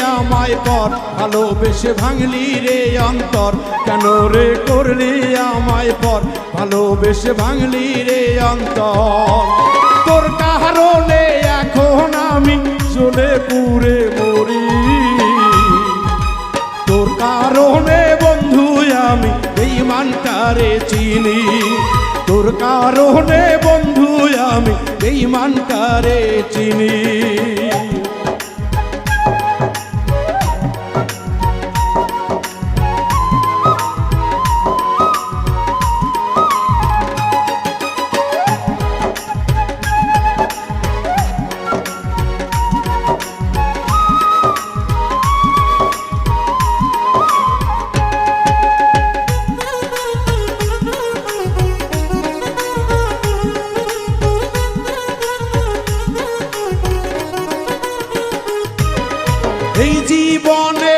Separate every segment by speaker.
Speaker 1: আমায় পর? ভালোবেসে ভাঙলি রে অন্তর। কেন রে করলি আমায় পর? ভালোবেসে ভাঙলি রে অন্তর। তোর কারণে এখন আমি চলে পুরে মরি। তোর কারণে বন্ধু আমি বেইমানটারে চিনি। তোর কারণে বন্ধু আমি এই বেইমানটারে চিনি।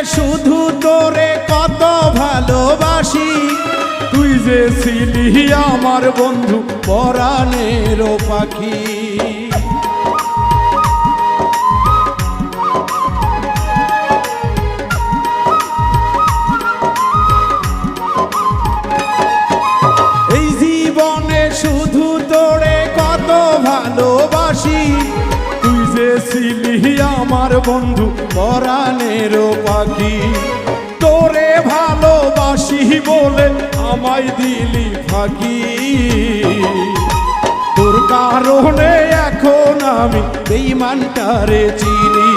Speaker 1: শুধু তোরে কত ভালোবাসি। তুই যে ছিলি আমার বন্ধু পরাণের পাখি। আমার বন্ধু পরাণের পাখি। তোরে ভালোবাসি বলে আমায় দিলি ফাঁকি। তোর কারণে এখন আমি বেইমানটারে চিনি।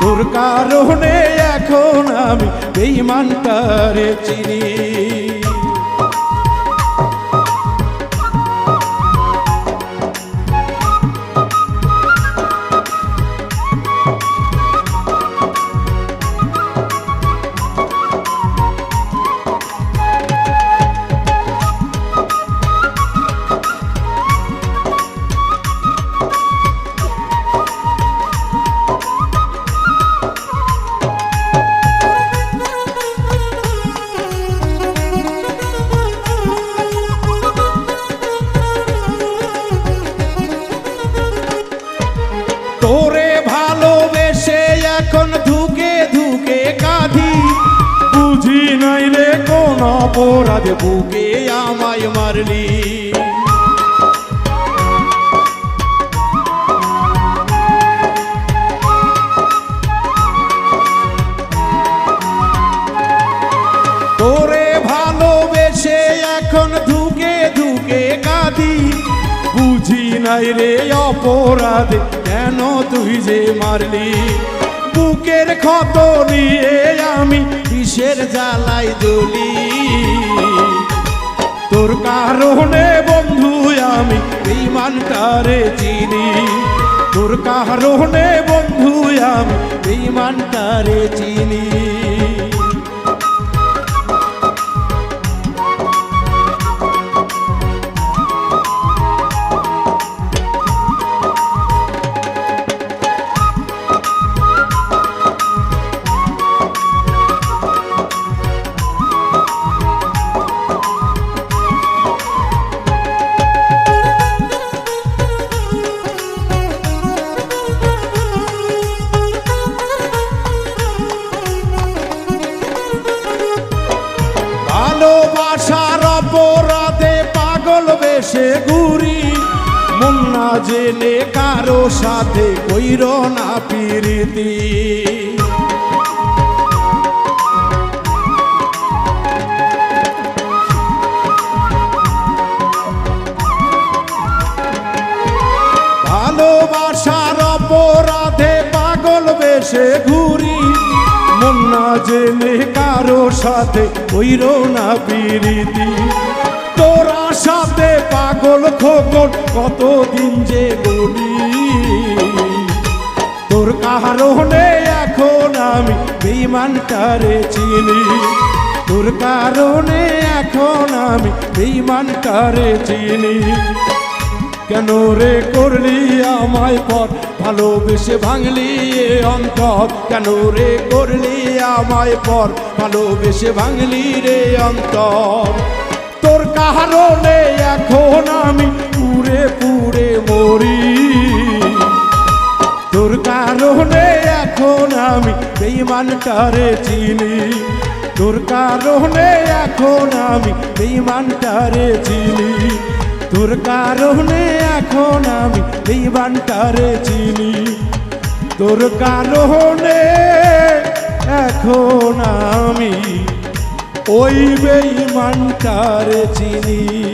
Speaker 1: তোর কারণে এখন আমি বেইমানটারে চিনি। এখন ধুকে ধুকে কাঁদি বুঝি নাই রে কোন অপরাধ, বুকে আমায় মারলি। তোরে এখন ধুকে ধুকে বুঝি নাই রে অপরাধ, কেন তুই যে মারলি। বুকের ক্ষত নিয়ে আমি কিসের জ্বালাই জ্বলি তোর কারণে বন্ধু আমি বেইমানটারে চিনি। তোর কারণে বন্ধু আমি বেইমানটারে চিনি। বেশে ঘুরি মুন্না জেনে কারও সাথে কইর না পিরিতি। ভালোবাসার অপরাধে পাগল বেশে ঘুরি মুন্না জেনে কারও সাথে কইর না পিরিতি। তোরা সাথে পাগল খোকন, কতদিন যে বলি? তোর কারণে এখন আমি বেইমানটারে চিনি। তোর কারণে এখন আমি বেইমানটারে চিনি। কেন রে করলি আমায় পর? ভালোবেসে ভাঙলি এ অন্তর। কেন রে করলি আমায় পর? ভালোবেসে ভাঙলি রে অন্তর। তোর কারণে এখন আমি পুরে পুরে মরি। তোর কারণে এখন আমি বেইমানটারে চিনি। তোর কারণে এখন আমি বেইমানটারে চিনি। তোর কারণে এখন আমি বেইমানটারে চিনি। তোর কারণে এখন আমি ওই বেইমানটারে চিনি।